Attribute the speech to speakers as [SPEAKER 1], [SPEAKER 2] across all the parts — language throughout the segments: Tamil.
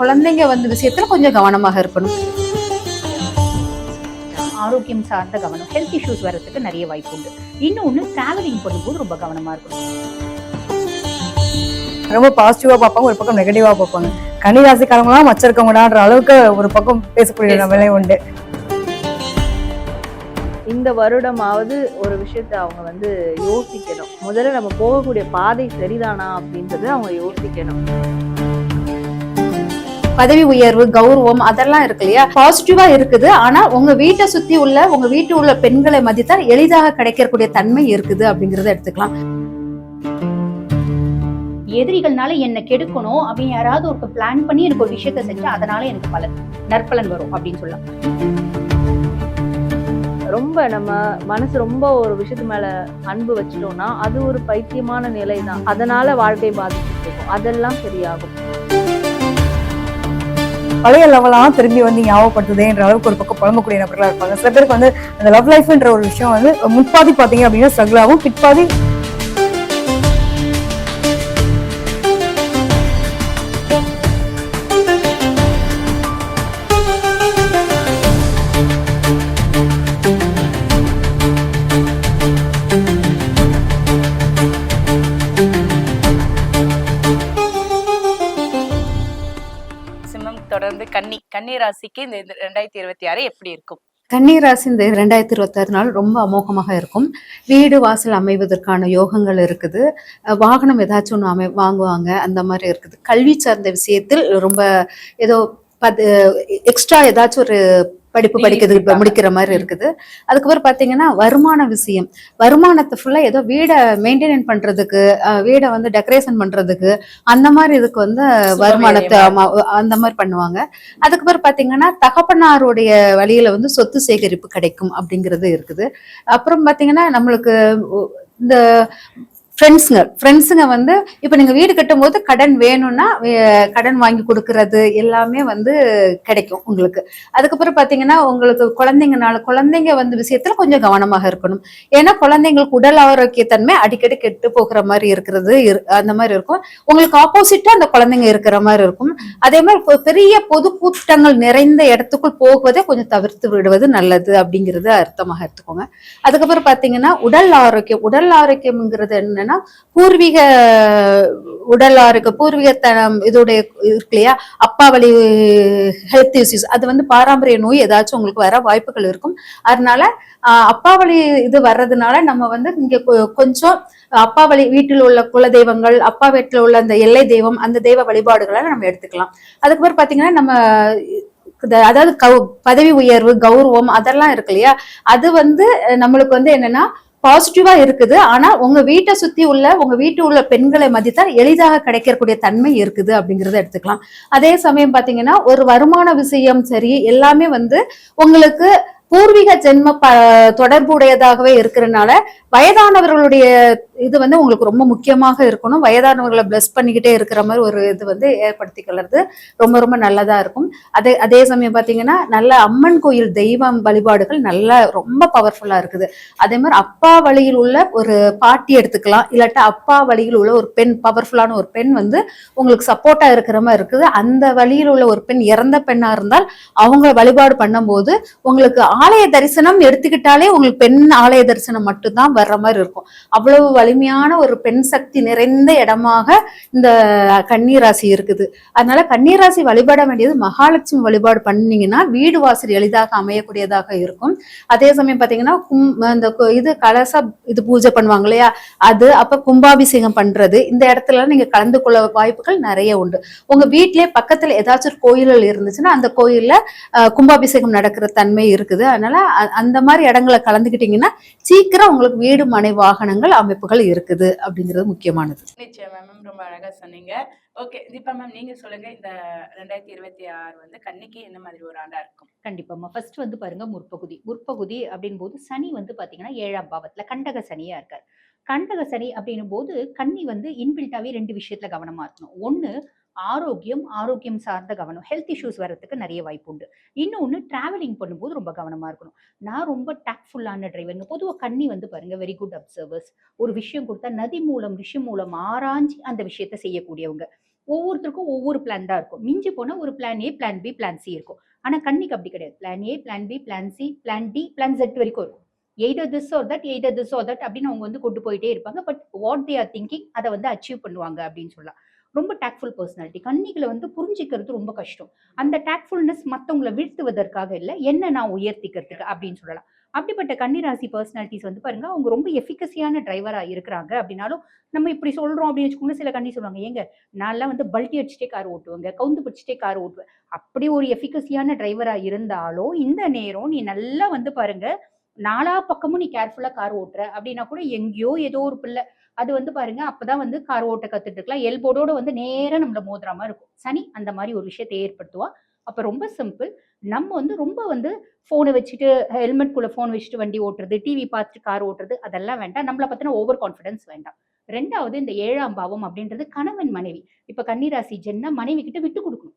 [SPEAKER 1] குழந்தைங்க வந்து விஷயத்துல கொஞ்சம் கவனமாக இருக்கணும்.
[SPEAKER 2] ஆரோக்கியம் சார்ந்த கவனம் ஹெல்த் இஷ்யூஸ் வரதுக்கு நிறைய வாய்ப்பு உண்டு. இன்னொன்று டிராவலிங் பண்ணும்போது ரொம்ப கவனமா இருக்கணும்.
[SPEAKER 3] ரொம்ப பாசிட்டிவா பார்ப்பாங்க ஒரு பக்கம் நெகட்டிவா பார்ப்பாங்க. கன்னி ராசிக்காரங்களாம் மச்சம் இருக்கவங்கடான்ற அளவுக்கு ஒரு பக்கம் பேசக்கூடிய நிலை உண்டு.
[SPEAKER 4] இந்த வருடமாவது ஒரு விஷயத்த அவங்க வந்து யோசிக்கணும். முதல்ல நம்ம போகக்கூடிய பாதை சரிதானா அப்படின்றத அவங்க யோசிக்கணும்.
[SPEAKER 1] பதவி உயர்வு கௌரவம் அதெல்லாம் இருக்கு இல்லையா? பாசிட்டிவா இருக்குது. ஆனா உங்க வீட்டை சுத்தி உள்ள உங்க வீட்டு உள்ள பெண்களை மதித்தால் எளிதாக கிடைக்கக்கூடிய தன்மை இருக்குது அப்படிங்கறத எடுத்துக்கலாம்.
[SPEAKER 2] எதிரிகள்னால என்ன கெடுக்கணும் அப்படின்னு யாராவது ஒரு பிளான் பண்ணி எனக்கு ஒரு விஷயத்த செஞ்சா அதனால எனக்கு பலன் நற்பலன் வரும் அப்படின்னு சொல்லலாம்.
[SPEAKER 4] ரொம்ப நம்ம மனசு ரொம்ப ஒரு விஷயத்து மேல அன்பு வச்சிட்டோம்னா அது ஒரு பைத்தியமான நிலை தான் அதனால வாழ்க்கை பாதிச்சுட்டு இருக்கும் அதெல்லாம் சரியாகும்.
[SPEAKER 3] பழைய லெவலாம் திரும்பி வந்து ஞாபகப்படுத்துதேன்ற அளவுக்கு ஒரு பக்கம் புலம்பக்கூடிய நபர்களா இருப்பாங்க. சில பேருக்கு வந்து அந்த லவ் லைஃப்ன்ற ஒரு விஷயம் வந்து முற்பாதி பார்த்தீங்க அப்படின்னா ஸ்ட்ரகிள் ஆகும் பிற்பாதி
[SPEAKER 5] கன்னிராசிக்கு ராசிக்கு இந்த ரெண்டாயிரத்தி இருபத்தி ஆறு எப்படி இருக்கும்?
[SPEAKER 1] கன்னிராசி இந்த ரெண்டாயிரத்தி இருபத்தாறு நாள் ரொம்ப அமோகமாக இருக்கும். வீடு வாசல் அமைவதற்கான யோகங்கள் இருக்குது. வாகனம் ஏதாச்சும் ஒன்று அமை வாங்குவாங்க. அந்த மாதிரி இருக்குது. கல்வி சார்ந்த விஷயத்தில் ரொம்ப ஏதோ பது எக்ஸ்ட்ரா ஏதாச்சும் ஒரு படிப்பு படிக்கிறது முடிக்கிற மாதிரி இருக்குது. அதுக்கப்புறம் பார்த்தீங்கன்னா வருமான விஷயம். வருமானத்தை ஃபுல்லாக ஏதோ வீடை மெயின்டைன் பண்றதுக்கு அஹ் வீடை வந்து டெக்கரேஷன் பண்றதுக்கு அந்த மாதிரி இதுக்கு வந்து வருமானத்தை அந்த மாதிரி பண்ணுவாங்க. அதுக்கப்புறம் பார்த்தீங்கன்னா தகப்பனாருடைய வழியில வந்து சொத்து சேகரிப்பு கிடைக்கும் அப்படிங்கிறது இருக்குது. அப்புறம் பார்த்தீங்கன்னா நம்மளுக்கு இந்த ஃப்ரெண்ட்ஸுங்க ஃப்ரெண்ட்ஸுங்க வந்து இப்போ நீங்கள் வீடு கட்டும்போது கடன் வேணும்னா கடன் வாங்கி கொடுக்கறது எல்லாமே வந்து கிடைக்கும் உங்களுக்கு. அதுக்கப்புறம் பார்த்தீங்கன்னா உங்களுக்கு குழந்தைங்கனால குழந்தைங்க வந்து விஷயத்தில் கொஞ்சம் கவனமாக இருக்கணும். ஏன்னா குழந்தைங்களுக்கு உடல் ஆரோக்கியத்தன்மை அடிக்கடி கெட்டு போகிற மாதிரி இருக்கிறது இரு- அந்த மாதிரி இருக்கும். உங்களுக்கு ஆப்போசிட்டாக அந்த குழந்தைங்க இருக்கிற மாதிரி இருக்கும். அதே மாதிரி பெரிய பொது கூட்டங்கள் நிறைந்த இடத்துக்குள் போகுவதை கொஞ்சம் தவிர்த்து விடுவது நல்லது அப்படிங்கிறது அர்த்தமாக எடுத்துக்கோங்க. அதுக்கப்புறம் பார்த்தீங்கன்னா உடல் ஆரோக்கியம் உடல் ஆரோக்கியம்ங்கிறது என்ன என்னன்னா பூர்வீக உடலா ஆரோக்கியம் பூர்வீகத்தனம் இதோடைய இருக்கு இல்லையா? அப்பா வழி ஹெல்த் இஷ்யூஸ் அது வந்து பாரம்பரிய நோய் ஏதாச்சும் உங்களுக்கு வர வாய்ப்புகள் இருக்கும். அதனால ஆஹ் அப்பா வழி இது வர்றதுனால நம்ம வந்து இங்க கொஞ்சம் அப்பா வழி வீட்டில் உள்ள குல தெய்வங்கள் அப்பா வீட்டில் உள்ள அந்த எல்லை தெய்வம் அந்த தெய்வ வழிபாடுகளை நம்ம எடுத்துக்கலாம். அதுக்கப்புறம் பாத்தீங்கன்னா நம்ம அதாவது கௌ- பதவி உயர்வு கௌரவம் அதெல்லாம் இருக்கு இல்லையா? அது வந்து நம்மளுக்கு வந்து என்னன்னா பாசிட்டிவா இருக்குது. ஆனா உங்க வீட்டை சுத்தி உள்ள உங்க வீட்டு உள்ள பெண்களை மதித்தால் எளிதாக கிடைக்கக்கூடிய தன்மை இருக்குது அப்படிங்கறத எடுத்துக்கலாம். அதே சமயம் பாத்தீங்கன்னா ஒரு வருமான விஷயம் சரி எல்லாமே வந்து உங்களுக்கு பூர்வீக ஜென்ம ப தொடர்புடையதாகவே இருக்கிறனால வயதானவர்களுடைய இது வந்து உங்களுக்கு ரொம்ப முக்கியமாக இருக்கணும். வயதானவர்களை பிளஸ் பண்ணிக்கிட்டே இருக்கிற மாதிரி ஒரு இது வந்து ஏற்படுத்திக்கிறது ரொம்ப ரொம்ப நல்லதா இருக்கும். அதே அதே சமயம் பார்த்தீங்கன்னா நல்ல அம்மன் கோயில் தெய்வம் வழிபாடுகள் நல்லா ரொம்ப பவர்ஃபுல்லா இருக்குது. அதே மாதிரி அப்பா வழியில் உள்ள ஒரு பாட்டி எடுத்துக்கலாம். இல்லாட்டா அப்பா வழியில் உள்ள ஒரு பெண் பவர்ஃபுல்லான ஒரு பெண் வந்து உங்களுக்கு சப்போர்ட்டா இருக்கிற மாதிரி இருக்குது. அந்த வழியில் உள்ள ஒரு பெண் இறந்த பெண்ணா இருந்தால் அவங்க வழிபாடு பண்ணும்போது உங்களுக்கு ஆலய தரிசனம் எடுத்துக்கிட்டாலே உங்களுக்கு பெண் ஆலய தரிசனம் மட்டும்தான் வர்ற மாதிரி இருக்கும். அவ்வளவு வலிமையான ஒரு பெண் சக்தி நிறைந்த இடமாக இந்த கன்னிராசி இருக்குது. அதனால கன்னிராசி வழிபட வேண்டியது மகாலட்சுமி வழிபாடு பண்ணீங்கன்னா வீடு வாசல் எளிதாக அமையக்கூடியதாக இருக்கும். அதே சமயம் பார்த்தீங்கன்னா கும் இந்த இது கலச இது பூஜை பண்ணுவாங்க இல்லையா? அது அப்ப கும்பாபிஷேகம் பண்றது இந்த இடத்துல நீங்க கலந்து கொள்ள வாய்ப்புகள் நிறைய உண்டு. உங்க வீட்டிலே பக்கத்துல ஏதாச்சும் ஒரு கோயில்கள் இருந்துச்சுன்னா அந்த கோயில்ல கும்பாபிஷேகம் நடக்கிற தன்மை இருக்குது. அதனால அந்த மாதிரி இடங்களை கலந்துக்கிட்டீங்கன்னா சீக்கிரம் உங்களுக்கு வீடு மனை வாகனங்கள் அமைப்புகள் இருக்குது அப்படிங்கிறது முக்கியமானது.
[SPEAKER 5] நிச்சயமா மேம் ரொம்ப அழகா சொன்னீங்க. ஓகே தீபா மேம் நீங்க சொல்லுங்க. இந்த ரெண்டாயிரத்தி இருபத்தி ஆறு வந்து கன்னிக்கு என்ன மாதிரி ஒரு ஆண்டா இருக்கும்?
[SPEAKER 2] கண்டிப்பாம்மா ஃபர்ஸ்ட் வந்து பாருங்க முற்பகுதி. முற்பகுதி அப்படின் போது சனி வந்து பாத்தீங்கன்னா ஏழாம் பாவத்துல கண்டக சனியா இருக்கார். கண்டக சனி அப்படின்னும் போது கன்னி வந்து இன்பில்ட்டாவே ரெண்டு விஷயத்துல கவனமா இருக்கணும். ஒண்ணு ஆரோக்கியம் ஆரோக்கியம் சார்ந்த கவனம் ஹெல்த் இஷ்யூஸ் வர்றதுக்கு நிறைய வாய்ப்பு உண்டு. இன்னொன்று டிராவலிங் பண்ணும்போது ரொம்ப கவனமாக இருக்கணும். நான் ரொம்ப டேக்ஃபுல்லான டிரைவருங்க பொதுவாக கண்ணி வந்து பாருங்க வெரி குட் அப்சர்வர்ஸ் ஒரு விஷயம் கொடுத்தா நதி மூலம் ரிஷி மூலம் ஆராய்ஞ்சி அந்த விஷயத்தை செய்யக்கூடியவங்க. ஒவ்வொருத்தருக்கும் ஒவ்வொரு பிளான் தான் இருக்கும். மிஞ்சி போனால் ஒரு plan A plan B plan C இருக்கும். ஆனால் கண்ணிக்கு அப்படி கிடையாது. Plan A plan B plan C plan D plan Z வரைக்கும் இருக்கும். Either this or that either this or that அப்படின்னு அவங்க வந்து கொண்டு போயிட்டே இருப்பாங்க. But what they are thinking அதை வந்து அச்சீவ் பண்ணுவாங்க அப்படின்னு சொல்லலாம். ரொம்ப டேக்ஃபுல் பர்சனாலிட்டி கன்னிகளை வந்து புரிஞ்சிக்கிறது ரொம்ப கஷ்டம். அந்த டேக்ஃபுல்னஸ் மற்றவங்களை வீழ்த்துவதற்காக இல்லை என்ன நான் உயர்த்திக்கிறதுக்கு அப்படின்னு சொல்லலாம். அப்படிப்பட்ட கன்னிராசி பர்சனாலிட்டிஸ் வந்து பாருங்க அவங்க ரொம்ப எஃபிகசியான டிரைவரா இருக்கிறாங்க அப்படின்னாலும் நம்ம இப்படி சொல்றோம் அப்படின்னு வச்சுக்கோங்க சில கண்ணி சொல்லுவாங்க ஏங்க நான்லாம் வந்து பல்ட்டி அடிச்சுட்டே கார் ஓட்டுவேங்க கவுந்து பிடிச்சிட்டே கார் ஓட்டுவேன். அப்படி ஒரு எஃபிகசியான டிரைவரா இருந்தாலும் இந்த நேரம் நீ நல்லா வந்து பாருங்க நாலா பக்கமும் நீ கேர்ஃபுல்லா கார் ஓட்டுற அப்படின்னா கூட எங்கேயோ ஏதோ ஒரு பிள்ளை அது வந்து பாருங்க அப்பதான் வந்து கார் ஓட்ட கத்துட்டு இருக்கலாம். எல்போர்டோட வந்து நேரம் நம்மள மோதுற மாதிரி இருக்கும். சனி அந்த மாதிரி ஒரு விஷயத்தை ஏற்படுத்துவா. அப்ப ரொம்ப சிம்பிள் நம்ம வந்து ரொம்ப வந்து ஃபோனை வச்சுட்டு ஹெல்மெட் குள்ள ஃபோன் வச்சுட்டு வண்டி ஓட்டுறது டிவி பார்த்துட்டு கார் ஓட்டுறது அதெல்லாம் வேண்டாம். நம்மளை பற்றின ஓவர் கான்ஃபிடன்ஸ் வேண்டாம். ரெண்டாவது இந்த ஏழாம் பாவம் அப்படின்றது கணவன் மனைவி. இப்ப கன்னிராசி ஜென்னா மனைவி கிட்ட விட்டு கொடுக்கணும்.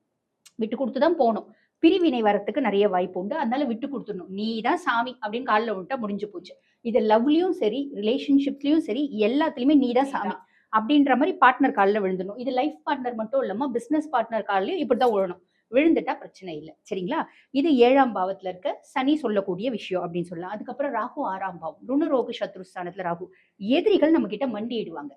[SPEAKER 2] விட்டு கொடுத்து தான் போகணும். பிரிவினை வரத்துக்கு நிறைய வாய்ப்பு உண்டு. அதனால விட்டு கொடுத்துடணும். நீ தான் சாமி அப்படின்னு காலில் விட்டா முடிஞ்சு போச்சு. இது லவ்லயும் சரி ரிலேஷன்ஷிப்லயும் சரி எல்லாத்துலயுமே நீ தான் சாமி அப்படின்ற மாதிரி பார்ட்னர் காலில் விழுந்துடணும். இது லைஃப் பார்ட்னர் மட்டும் இல்லாம பிசினஸ் பார்ட்னர் காலிலையும் இப்படிதான் விழணும். விழுந்துட்டா பிரச்சனை இல்லை. சரிங்களா? இது ஏழாம் பாவத்துல இருக்க சனி சொல்லக்கூடிய விஷயம் அப்படின்னு சொல்லலாம். அதுக்கப்புறம் ராகு ஆறாம் பாவம். ருணரோக சத்ருஸ்தானத்துல ராகு. எதிரிகள் நம்ம கிட்ட மண்டியிடுவாங்க.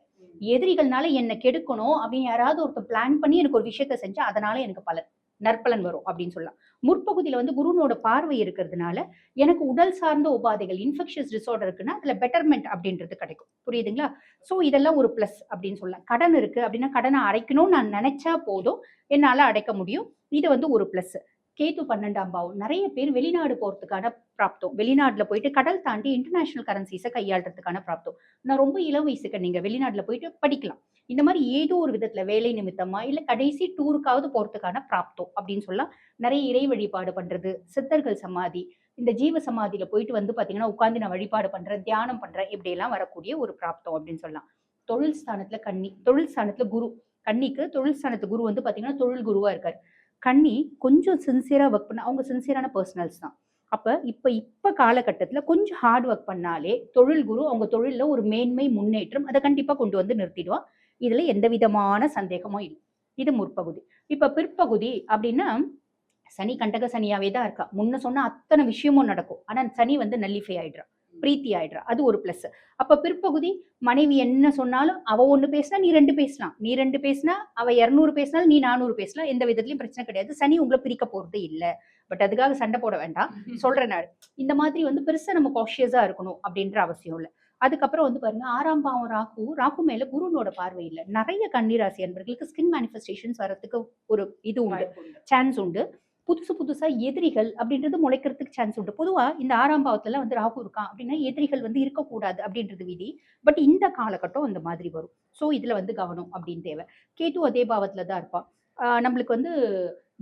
[SPEAKER 2] எதிரிகள்னால என்ன கெடுக்கணும் அப்படின்னு யாராவது ஒருத்தர் பிளான் பண்ணி எனக்கு ஒரு விஷயத்த செஞ்சா அதனால எனக்கு பலன். நற்பலன் வரும் அப்படின்னு சொல்லலாம். முற்பகுதியில் வந்து குருனோட பார்வை இருக்கிறதுனால எனக்கு உடல் சார்ந்த உபாதைகள் இன்ஃபெக்ஷியஸ் டிசார்டர் இருக்குன்னா அதில் பெட்டர்மெண்ட் அப்படின்றது கிடைக்கும். புரியுதுங்களா? ஸோ இதெல்லாம் ஒரு ப்ளஸ் அப்படின்னு சொல்லலாம். கடன் இருக்கு அப்படின்னா கடனை அடைக்கணும்னு நான் நினைச்சா போதும். என்னால் அடைக்க முடியும். இது வந்து ஒரு ப்ளஸ் கேத்து பன்னெண்டாம் பாவம். நிறைய பேர் வெளிநாடு போகிறதுக்கான பிராப்தம். வெளிநாட்டில் போயிட்டு கடல் தாண்டி இன்டர்நேஷனல் கரன்சிஸை கையாளுறதுக்கான பிராப்தம். நான் ரொம்ப இளம் வயசுக்கு நீங்கள் வெளிநாட்டில் போயிட்டு படிக்கலாம். இந்த மாதிரி ஏதோ ஒரு விதத்துல வேலை நிமித்தமா இல்ல கடைசி டூருக்காவது போறதுக்கான பிராப்தம் அப்படின்னு சொல்லலாம். நிறைய இறை வழிபாடு பண்றது சித்தர்கள் சமாதி இந்த ஜீவ சமாதியில போயிட்டு வந்து பாத்தீங்கன்னா உட்காந்து நான் வழிபாடு பண்றேன் தியானம் பண்றேன் இப்படி எல்லாம் வரக்கூடிய ஒரு பிராப்தம் அப்படின்னு சொல்லலாம். தொழில் ஸ்தானத்துல கன்னி தொழில் ஸ்தானத்துல குரு. கன்னிக்கு தொழில் ஸ்தானத்து குரு வந்து பாத்தீங்கன்னா தொழில் குருவா இருக்காரு. கன்னி கொஞ்சம் சின்சியரா ஒர்க் பண்ண அவங்க சின்சியரான பர்சனல்ஸ் தான். அப்ப இப்ப இப்ப காலகட்டத்துல கொஞ்சம் ஹார்ட் ஒர்க் பண்ணாலே தொழில் குரு அவங்க தொழில்ல ஒரு மேன்மை முன்னேற்றம் அதை கண்டிப்பா கொண்டு வந்து நிறுத்திடுவான். இதுல எந்த விதமான சந்தேகமும் இல்லை. இது முற்பகுதி. இப்ப பிற்பகுதி அப்படின்னா சனி கண்டக சனியாவே தான் இருக்கா. முன்ன சொன்ன அத்தனை விஷயமும் நடக்கும். ஆனா சனி வந்து நல்லிஃபை ஆயிடுறா பிரீத்தி ஆயிடுறா. அது ஒரு பிளஸ் அப்ப பிற்பகுதி மனைவி என்ன சொன்னாலும் அவ ஒண்ணு பேசினா நீ ரெண்டு பேசலாம். நீ ரெண்டு பேசினா அவ இருநூறு பேசினாலும் நீ நானூறு பேசலாம். எந்த விதத்துலயும் பிரச்சனை கிடையாது. சனி உங்களை பிரிக்க போறது இல்ல. பட் அதுக்காக சண்டை போட வேண்டாம். சொல்றேன் நான். இந்த மாதிரி வந்து பெருசா நம்ம காஷியஸா இருக்கணும் அப்படின்ற அவசியம் இல்லை. அதுக்கப்புறம் வந்து பாருங்க ஆறாம் பாவம் ராகு ராகு மேல குருனோட பார்வை இல்லை. நிறைய கன்னிராசி அன்பர்களுக்கு ஸ்கின் மேனிஃபெஸ்டேஷன்ஸ் வரதுக்கு ஒரு இது உண்டு. சான்ஸ் உண்டு. புதுசு புதுசா எதிரிகள் அப்படின்றது முளைக்கிறதுக்கு சான்ஸ் உண்டு. பொதுவா இந்த ஆறாம் பாவத்துல வந்து ராகு இருக்கான் அப்படின்னா எதிரிகள் வந்து இருக்கக்கூடாது அப்படின்றது விதி. பட் இந்த காலகட்டம் அந்த மாதிரி வரும். ஸோ இதுல வந்து கவனம் அப்படின்னு தேவை. கேது அதே பாவத்துல தான் இருப்பான். நம்மளுக்கு வந்து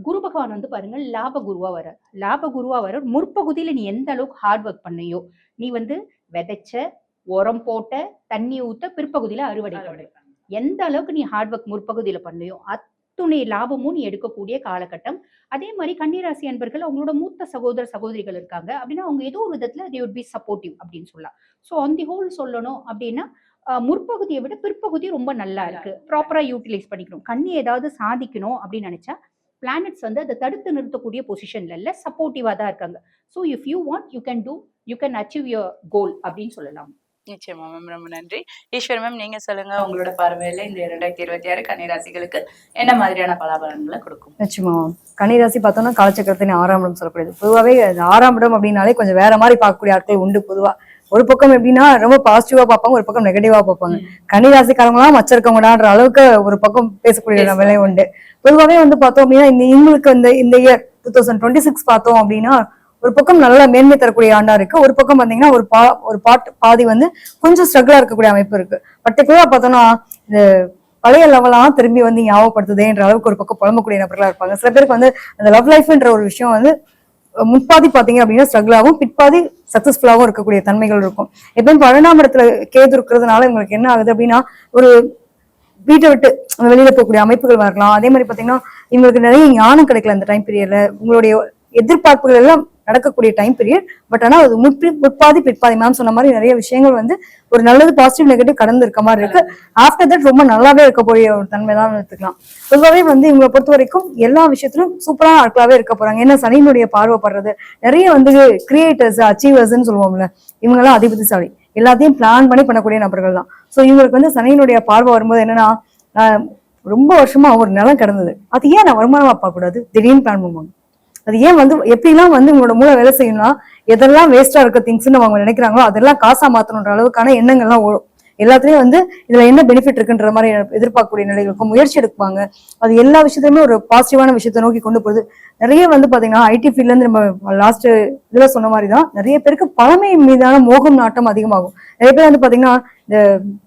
[SPEAKER 2] குரு பகவான் வந்து பாருங்க லாப குருவா வர லாப குருவா வர முற்பகுதியில நீ எந்த அளவுக்கு ஹார்ட் ஒர்க் பண்ணியோ நீ வந்து விதைச்ச உரம் போட்ட தண்ணி ஊத்த பிற்பகுதியில அறுவடை எந்த அளவுக்கு நீ ஹார்ட் ஒர்க் முற்பகுதியில பண்ணியோ அத்துணை லாபமும் நீ எடுக்கக்கூடிய காலகட்டம். அதே மாதிரி கன்னிராசி அன்பர்கள் அவங்களோட மூத்த சகோதர சகோதரிகள் இருக்காங்க அப்படின்னா அவங்க ஏதோ ஒரு விதத்துல they would பி சப்போர்ட்டிவ் அப்படின்னு சொல்லலாம். ஸோ ஆன் தி ஹோல் சொல்லணும் அப்படின்னா முற்பகுதியை விட பிற்பகுதி ரொம்ப நல்லா இருக்கு. ப்ராப்பரா யூட்டிலைஸ் பண்ணிக்கணும். கண்ணி ஏதாவது சாதிக்கணும் அப்படின்னு நினைச்சா பிளானட்ஸ் வந்து அதை தடுத்து நிறுத்தக்கூடிய பொசிஷன்ல இல்ல சப்போர்ட்டிவா தான் இருக்காங்க. So if you want you can do you can achieve your goal அப்படின்னு சொல்லலாம்.
[SPEAKER 5] நிச்சயமா மேம் ரொம்ப நன்றி. ஈஸ்வர் மேம் நீங்க சொல்லுங்க. உங்களோட பார்வையில இந்த இரண்டாயிரத்தி இருபத்தி ஆறு கன்னிராசிகளுக்கு என்ன மாதிரியான பலாபலன்களை கொடுக்கும்?
[SPEAKER 3] நிச்சயமா கன்னிராசி பார்த்தோம்னா காலச்சக்கரத்தின் ஆறாம் இடம் சொல்லக்கூடியது. பொதுவாகவே ஆறாம் இடம் அப்படின்னாலே கொஞ்சம் வேற மாதிரி பார்க்கக்கூடிய ஆட்கள் உண்டு பொதுவா. ஒரு பக்கம் எப்படின்னா ரொம்ப பாசிட்டிவா பார்ப்பாங்க ஒரு பக்கம் நெகட்டிவா பார்ப்பாங்க. கன்னிராசிக்காரங்களாம் வச்சிருக்கவங்கடான்ற அளவுக்கு ஒரு பக்கம் பேசக்கூடிய நிலை உண்டு. பொதுவாகவே வந்து பார்த்தோம் அப்படின்னா இந்த இவங்களுக்கு இந்த இந்த year two thousand twenty six பார்த்தோம் அப்படின்னா ஒரு பக்கம் நல்ல மேன்மை தரக்கூடிய ஆண்டா இருக்கு. ஒரு பக்கம் பாத்தீங்கன்னா ஒரு பா ஒரு பாட்டு பாதி வந்து கொஞ்சம் ஸ்ட்ரகிளா இருக்கக்கூடிய அமைப்பு இருக்கு. பர்டிகுலரா பார்த்தோம்னா இந்த பழைய லெவலாம் திரும்பி வந்து ஞாபகப்படுத்துதேன்ற அளவுக்கு ஒரு பக்கம் புலம்பக்கூடிய நபர்களா இருப்பாங்க. சில பேருக்கு வந்து அந்த லவ் லைஃப்ன்ற ஒரு விஷயம் வந்து முன்பாதி பாத்தீங்க அப்படின்னா ஸ்ட்ரகிளாகவும் பிற்பாதி சக்சஸ்ஃபுல்லாகவும் இருக்கக்கூடிய தன்மைகள் இருக்கும். எப்பயும் பன்னெண்டாம் இடத்துல கேது இருக்கிறதுனால இவங்களுக்கு என்ன ஆகுது அப்படின்னா ஒரு வீட்டை விட்டு வெளியில போகக்கூடிய அமைப்புகள் வரலாம். அதே மாதிரி பாத்தீங்கன்னா இவங்களுக்கு நிறைய ஞானம் கிடைக்கல அந்த டைம் பீரியட்ல உங்களுடைய எதிர்பார்ப்புகள் எல்லாம் நடக்கக்கூடிய டைம் பீரியட் பட் ஆனா அது முற்பி முற்பாதி பிற்பாதி மேம் சொன்ன மாதிரி நிறைய விஷயங்கள் வந்து ஒரு நல்லது பாசிட்டிவ் நெகட்டிவ் கடந்து இருக்க மாதிரி இருக்கு. ஆஃப்டர் தட் ரொம்ப நல்லாவே இருக்கக்கூடிய ஒரு தன்மை தான் எடுத்துக்கலாம். பொதுவாகவே வந்து இவங்களை பொறுத்த வரைக்கும் எல்லா விஷயத்திலும் சூப்பரான ஆட்களாவே இருக்க போறாங்க. ஏன்னா சனியினுடைய பார்வைப்படுறது நிறைய வந்து கிரியேட்டர்ஸ் அச்சீவர்ஸ்ன்னு சொல்லுவோம்ல இவங்கெல்லாம் அதிபதிசாலி. எல்லாத்தையும் பிளான் பண்ணி பண்ணக்கூடிய நபர்கள் தான். ஸோ இவங்களுக்கு வந்து சனியினுடைய பார்வை வரும்போது என்னன்னா ஆஹ் ரொம்ப வருஷமா ஒரு நிலம் கிடந்தது. அது ஏன் நான் வருமானமா பார்க்கக்கூடாது திடீர்னு பிளான் பண்ணுவாங்க. அது ஏன் வந்து எப்படிலாம் வந்து உங்களோட மூளை வேலை செய்யணும்னா எதெல்லாம் வேஸ்டா இருக்க திங்ஸ்ன்னு அவங்க நினைக்கிறாங்களோ அதெல்லாம் காசா மாத்தணுன்ற அளவுக்கான எண்ணங்கள்லாம் ஓடும். எல்லாத்துலயும் வந்து இதுல என்ன பெனிஃபிட் இருக்குன்ற மாதிரி எதிர்பார்க்கக்கூடிய நிலைகளுக்கும் முயற்சி எடுப்பாங்க அது எல்லா விஷயத்தையுமே ஒரு பாசிட்டிவான விஷயத்தை நோக்கி கொண்டு போகுது. நிறைய வந்து பாத்தீங்கன்னா ஐடி ஃபீல்ட்ல இருந்து நம்ம லாஸ்ட் இதுல சொன்ன மாதிரி தான் நிறைய பேருக்கு பழமை மீதான மோகம் நாட்டம் அதிகமாகும். நிறைய பேர் வந்து பாத்தீங்கன்னா இந்த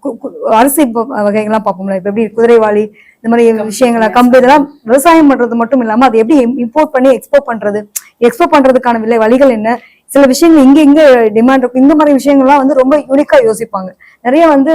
[SPEAKER 3] கு- கு- அரிசி வகைகள்லாம் பார்ப்போம்ல இப்ப எப்படி குதிரைவாளி இந்த மாதிரி விஷயங்களை கம்பு இதெல்லாம் விவசாயம் பண்றது மட்டும் இல்லாம அதை எப்படி இம்போர்ட் பண்ணி எக்ஸ்போர்ட் பண்றது? எக்ஸ்போர்ட் பண்றதுக்கான விலை வழிகள் என்ன? சில விஷயங்கள் இங்க இங்க டிமாண்ட் இருக்கும் இந்த மாதிரி விஷயங்கள்லாம் வந்து ரொம்ப யூனிக்கா யோசிப்பாங்க. நிறைய வந்து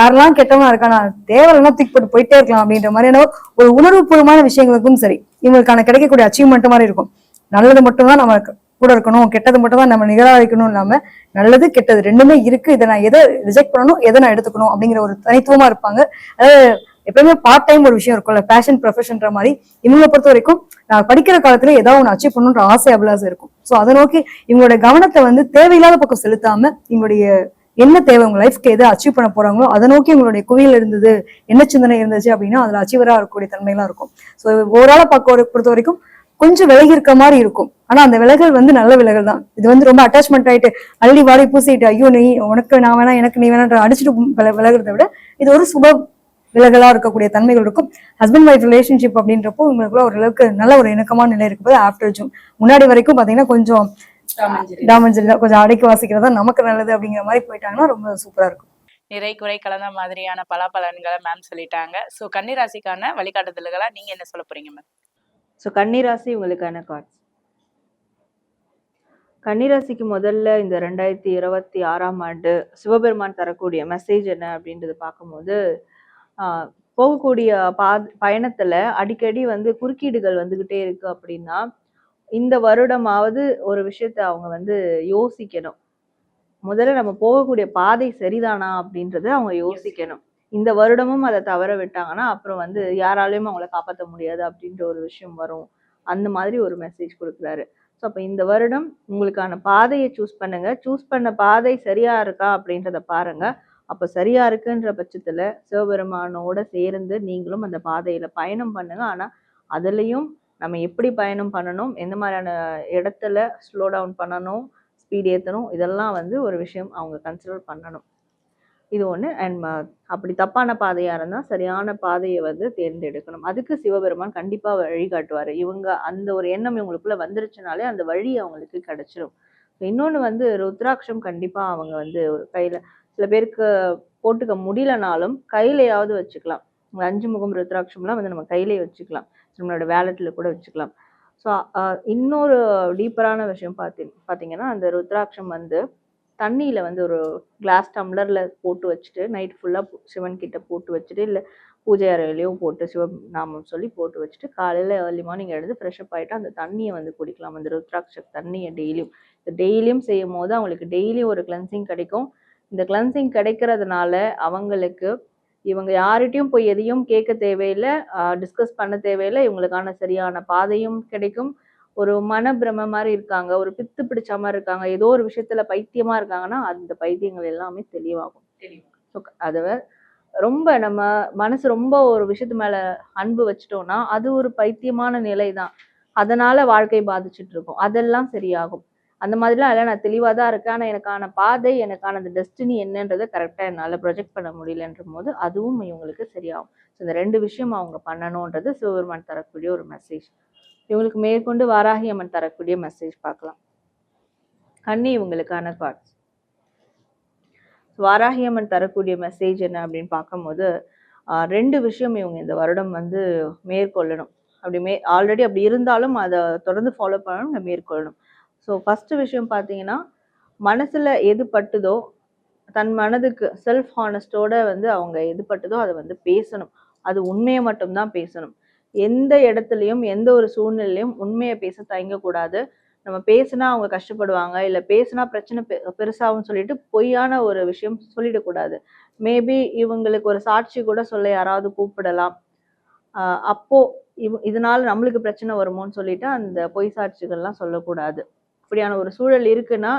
[SPEAKER 3] யாரெல்லாம் கெட்டவனா இருக்கானா தேவையில்லாம் தூக்கி போட்டு போயிட்டே இருக்கலாம் அப்படின்ற மாதிரியான ஒரு உணர்வுபூர்வமான விஷயங்களுக்கும் சரி இவங்களுக்கான கிடைக்கக்கூடிய அச்சீவ்மெண்ட் மாதிரி இருக்கும். நல்லது மட்டும்தான் நம்ம கூட இருக்கணும் கெட்டது மட்டும் தான் நம்ம நிகராதிக்கணும் இல்லாம நல்லது கெட்டது ரெண்டுமே இருக்கு. இதை நான் எதை ரிஜெக்ட் பண்ணணும் எதை நான் எடுத்துக்கணும் அப்படிங்கிற ஒரு தனித்துவமா இருப்பாங்க. அதாவது எப்பவுமே பார்ட் டைம் ஒரு விஷயம் இருக்கும்ல பேஷன் ப்ரொஃபஷன்ற மாதிரி. இவங்களை பொறுத்த வரைக்கும் நான் படிக்கிற காலத்துல ஏதாவது ஒன்று அச்சீவ் பண்ணணுன்ற ஆசை அபிலாசம் இருக்கும். ஸோ அதை நோக்கி இவங்களோட கவனத்தை வந்து தேவையில்லாத பக்கம் செலுத்தாம இவங்களுடைய என்ன தேவை உங்க லைஃப்க்கு எதை அச்சீவ் பண்ண போறாங்களோ அதை நோக்கி உங்களுடைய குவியல் இருந்தது என்ன சிந்தனை இருந்துச்சு அப்படின்னா அதுல அச்சீவரா இருக்கக்கூடிய தன்மையெல்லாம் இருக்கும். ஸோ ஓவராலா பார்க்க பொறுத்த வரைக்கும் கொஞ்சம் விலகி இருக்க மாதிரி இருக்கும். ஆனா அந்த விலகல் வந்து நல்ல விலகல் தான். இது வந்து ரொம்ப அட்டாச்மெண்ட் ஆயிட்டு அள்ளி வாரி பூசிட்டு ஐயோ நீ உனக்கு நான் வேணா எனக்கு நீ வேணான்ற அடிச்சுட்டு விலகிறத விட இது ஒரு சுப விலகலா இருக்கக்கூடிய தன்மைகள் இருக்கும். ஹஸ்பண்ட் ஒய்ஃப் ரிலேஷன்ஷிப் அப்படின்றப்போ உங்களுக்குள்ள ஓரளவுக்கு நல்ல ஒரு இணக்கமான நிலை இருக்கும்போது ஆஃப்டர் ஜூன் முன்னாடி வரைக்கும் பாத்தீங்கன்னா கொஞ்சம் டாமஞ்சரி தான். கொஞ்சம் அடைக்கி வாசிக்கிறதா நமக்கு நல்லது அப்படிங்கிற மாதிரி போயிட்டாங்கன்னா ரொம்ப சூப்பரா இருக்கும்.
[SPEAKER 5] நிறை குறை கலந்த மாதிரியான பலாபலன்களை மேம் சொல்லிட்டாங்க. ஸோ கன்னிராசிக்கான வழிகாட்டுதல்களா நீங்க என்ன சொல்ல போறீங்க மேம்
[SPEAKER 4] ஸோ கன்னிராசி உங்களுக்கான கார்ட்ஸ் கன்னிராசிக்கு முதல்ல இந்த ரெண்டாயிரத்தி இருபத்தி ஆறாம் ஆண்டு சிவபெருமான் தரக்கூடிய மெசேஜ் என்ன அப்படின்றது பார்க்கும்போது போகக்கூடிய பா பயணத்துல அடிக்கடி வந்து குறுக்கீடுகள் வந்துகிட்டே இருக்கு அப்படின்னா இந்த வருடமாவது ஒரு விஷயத்த அவங்க வந்து யோசிக்கணும். முதல்ல நம்ம போகக்கூடிய பாதை சரிதானா அப்படின்றத அவங்க யோசிக்கணும். இந்த வருடமும் அதை தவற விட்டாங்கன்னா அப்புறம் வந்து யாராலையும் அவங்கள காப்பாற்ற முடியாது அப்படின்ற ஒரு விஷயம் வரும். அந்த மாதிரி ஒரு மெசேஜ் கொடுக்குறாரு. ஸோ அப்போ இந்த வருடம் உங்களுக்கான பாதையை சூஸ் பண்ணுங்க. சூஸ் பண்ண பாதை சரியா இருக்கா அப்படின்றத பாருங்க. அப்போ சரியா இருக்குன்ற பட்சத்துல சிவபெருமானோட சேர்ந்து நீங்களும் அந்த பாதையில பயணம் பண்ணுங்க. ஆனா அதுலயும் நம்ம எப்படி பயணம் பண்ணணும் எந்த மாதிரியான இடத்துல ஸ்லோ டவுன் பண்ணணும் ஸ்பீட் ஏற்றணும் இதெல்லாம் வந்து ஒரு விஷயம் அவங்க கன்சிடர் பண்ணணும். இது ஒன்று அண்ட் அப்படி தப்பான பாதையாக இருந்தால் சரியான பாதையை வந்து தேர்ந்தெடுக்கணும். அதுக்கு சிவபெருமான் கண்டிப்பாக வழிகாட்டுவார். இவங்க அந்த ஒரு எண்ணம் இவங்களுக்குள்ள வந்துருச்சுனாலே அந்த வழி அவங்களுக்கு கிடைச்சிரும். இன்னொன்று வந்து ருத்ராட்சம் கண்டிப்பாக அவங்க வந்து ஒரு கையில் சில பேருக்கு போட்டுக்க முடியலனாலும் கையிலையாவது வச்சுக்கலாம். அஞ்சு முகம் ருத்ராட்சம்லாம் வந்து நம்ம கையிலே வச்சுக்கலாம். நம்மளோட வேலெட்டில் கூட வச்சுக்கலாம். ஸோ இன்னொரு டீப்பரான விஷயம் பார்த்தி பார்த்தீங்கன்னா அந்த ருத்ராட்சம் வந்து தண்ணியில் வந்து ஒரு கிளாஸ் டம்ளரில் போட்டு வச்சுட்டு நைட் ஃபுல்லாக சிவன் கிட்ட போட்டு வச்சுட்டு இல்லை பூஜை அறையிலையோ போட்டு சிவ நாமம் சொல்லி போட்டு வச்சுட்டு காலையில் ஏர்லி மார்னிங் எழுந்து ஃப்ரெஷ்அப் ஆகிட்டு அந்த தண்ணியை வந்து குடிக்கலாம். அந்த ருத்ராட்ச தண்ணியை டெய்லியும். டெய்லியும் செய்யும் போது அவங்களுக்கு டெய்லியும் ஒரு கிளென்சிங் கிடைக்கும். இந்த கிளென்சிங் கிடைக்கிறதுனால அவங்களுக்கு இவங்க யார்கிட்டயும் போய் எதையும் கேட்க தேவையில்லை டிஸ்கஸ் பண்ண தேவையில்லை. இவங்களுக்கான சரியான பாதையும் கிடைக்கும். ஒரு மனப்பிரம மாதிரி இருக்காங்க ஒரு பித்து பிடிச்ச மாதிரி இருக்காங்க ஏதோ ஒரு விஷயத்துல பைத்தியமா இருக்காங்கன்னா அந்த பைத்தியங்கள் எல்லாமே தெளிவாகும். ஸோ அதை ரொம்ப நம்ம மனசு ரொம்ப ஒரு விஷயத்து மேல அன்பு வச்சுட்டோம்னா அது ஒரு பைத்தியமான நிலை தான் அதனால வாழ்க்கை பாதிச்சுட்டு இருக்கும் அதெல்லாம் சரியாகும். அந்த மாதிரிலாம் அதெல்லாம் நான் தெளிவாக தான் இருக்கேன். ஆனால் எனக்கான பாதை எனக்கான அந்த டெஸ்டினி என்னன்றதை கரெக்டாக என்னால் ப்ரொஜெக்ட் பண்ண முடியலன்ற போது அதுவும் இவங்களுக்கு சரியாகும். ஸோ இந்த ரெண்டு விஷயம் அவங்க பண்ணணுன்றது சிவபெருமான் தரக்கூடிய ஒரு மெசேஜ் இவங்களுக்கு மேற்கொண்டு வாராகி அம்மன் தரக்கூடிய மெசேஜ் பார்க்கலாம். கண்ணி இவங்களுக்கான கார்ட்ஸ் சுவாராகியம்மன் தரக்கூடிய மெசேஜ் என்ன அப்படின்னு பார்க்கும்போது ரெண்டு விஷயம் இவங்க இந்த வருடம் வந்து மேற்கொள்ளணும். அப்படி மே ஆல்ரெடி அப்படி இருந்தாலும் அதை தொடர்ந்து ஃபாலோ பண்ணணும் இங்க மேற்கொள்ளணும். ஸோ ஃபஸ்ட்டு விஷயம் பார்த்தீங்கன்னா மனசில் எது பட்டுதோ தன் மனதுக்கு செல்ஃப் ஹானஸ்டோட வந்து அவங்க எது பட்டுதோ அதை வந்து பேசணும். அது உண்மையை மட்டும்தான் பேசணும். எந்த இடத்துலையும் எந்த ஒரு சூழ்நிலையிலையும் உண்மையை பேச தயங்கக்கூடாது. நம்ம பேசுனா அவங்க கஷ்டப்படுவாங்க இல்ல பேசுனா பிரச்சனை பெ- பெருசாகும்னு சொல்லிட்டு பொய்யான ஒரு விஷயம் சொல்லிடக்கூடாது. மேபி இவங்களுக்கு ஒரு சாட்சி கூட சொல்ல யாராவது கூப்பிடலாம். அப்போ இவ் இதனால நம்மளுக்கு பிரச்சனை வருமோன்னு சொல்லிட்டு அந்த பொய் சாட்சிகள்லாம் சொல்லக்கூடாது. இப்படியான ஒரு சூழல் இருக்குன்னா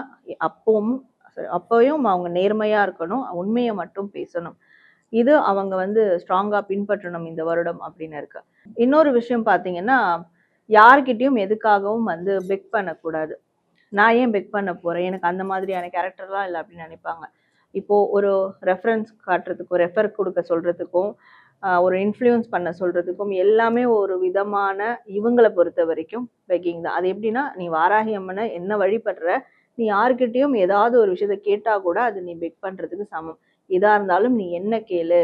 [SPEAKER 4] அப்பவும் அப்பவும் அவங்க நேர்மையா இருக்கணும் உண்மையை மட்டும் பேசணும். இது அவங்க வந்து ஸ்ட்ராங்கா பின்பற்றணும் இந்த வருடம் அப்படின்னு இருக்கு. இன்னொரு விஷயம் பாத்தீங்கன்னா யார்கிட்டயும் எதுக்காகவும் வந்து பெக் பண்ணக்கூடாது. நான் ஏன் பெக் பண்ண போகிறேன் எனக்கு அந்த மாதிரியான கேரக்டர்லாம் இல்லை அப்படின்னு நினைப்பாங்க. இப்போது ஒரு ரெஃபரன்ஸ் காட்டுறதுக்கும் ரெஃபர் கொடுக்க சொல்கிறதுக்கும் ஒரு இன்ஃப்ளூயன்ஸ் பண்ண சொல்கிறதுக்கும் எல்லாமே ஒரு விதமான இவங்களை பொறுத்த வரைக்கும் பெக்கிங் தான். அது எப்படின்னா நீ வாராகி அம்மனை என்ன வழிபடுற? நீ யார்கிட்டயும் ஏதாவது ஒரு விஷயத்த கேட்டால் கூட அது நீ பெக் பண்ணுறதுக்கு சமம். எதாக இருந்தாலும் நீ என்ன கேளு?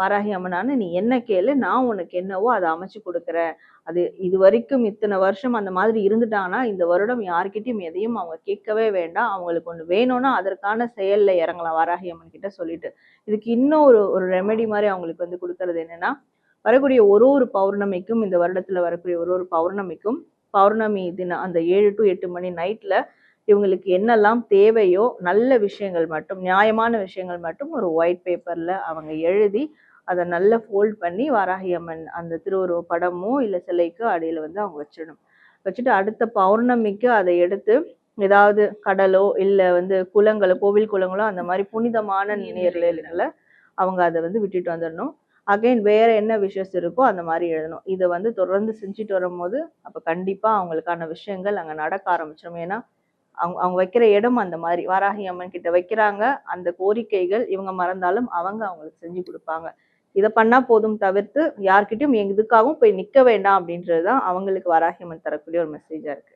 [SPEAKER 4] வாராகி அம்மனான்னு நீ என்ன கேளு நான் உனக்கு என்னவோ அதை அமைச்சு கொடுக்குறேன். அது இது வரைக்கும் இத்தனை வருஷம் அந்த மாதிரி இருந்துட்டாங்கன்னா இந்த வருடம் யார்கிட்டையும் எதையும் அவங்க கேட்கவே வேண்டாம். அவங்களுக்கு ஒன்று வேணும்னா அதற்கான செயல்ல இறங்கலாம் வாராகி அம்மன் கிட்ட சொல்லிட்டு. இதுக்கு இன்னும் ஒரு ஒரு ரெமெடி மாதிரி அவங்களுக்கு வந்து கொடுக்கறது என்னன்னா வரக்கூடிய ஒரு ஒரு பௌர்ணமிக்கும் இந்த வருடத்துல வரக்கூடிய ஒரு ஒரு பௌர்ணமிக்கும் பௌர்ணமி தினம் அந்த ஏழு டு எட்டு மணி நைட்ல இவங்களுக்கு என்னெல்லாம் தேவையோ நல்ல விஷயங்கள் மட்டும் நியாயமான விஷயங்கள் மட்டும் ஒரு ஒயிட் பேப்பர்ல அவங்க எழுதி அதை நல்லா ஃபோல்ட் பண்ணி வாராகி அம்மன் அந்த திருவுருவ படமோ இல்லை சிலைக்கோ அடியில வந்து அவங்க வச்சிடணும். வச்சுட்டு அடுத்த பௌர்ணமிக்கு அதை எடுத்து ஏதாவது கடலோ இல்லை வந்து குளங்களோ கோவில் குளங்களோ அந்த மாதிரி புனிதமான நீர்நிலைகளை அவங்க அதை வந்து விட்டுட்டு வந்துடணும். அகைன் வேற என்ன விஷஸ் இருக்கோ அந்த மாதிரி எழுதணும். இதை வந்து தொடர்ந்து செஞ்சுட்டு வரும்போது அப்போ கண்டிப்பா அவங்களுக்கான விஷயங்கள் அங்க நடக்க ஆரம்பிச்சிடும் ஏன்னா அவங்க அவங்க வைக்கிற இடம் அந்த மாதிரி. வாராகி அம்மன் கிட்ட வைக்கிறாங்க. அந்த கோரிக்கைகள் இவங்க மறந்தாலும் அவங்க அவங்களுக்கு செஞ்சு கொடுப்பாங்க. இதை பண்ணா போதும் தவிர்த்து யார்கிட்டயும் எதுக்காகவும் போய் நிக்க வேண்டாம் அப்படின்றது தான் அவங்களுக்கு வராகியம்மன் தரக்கூடிய ஒரு மெசேஜா இருக்கு.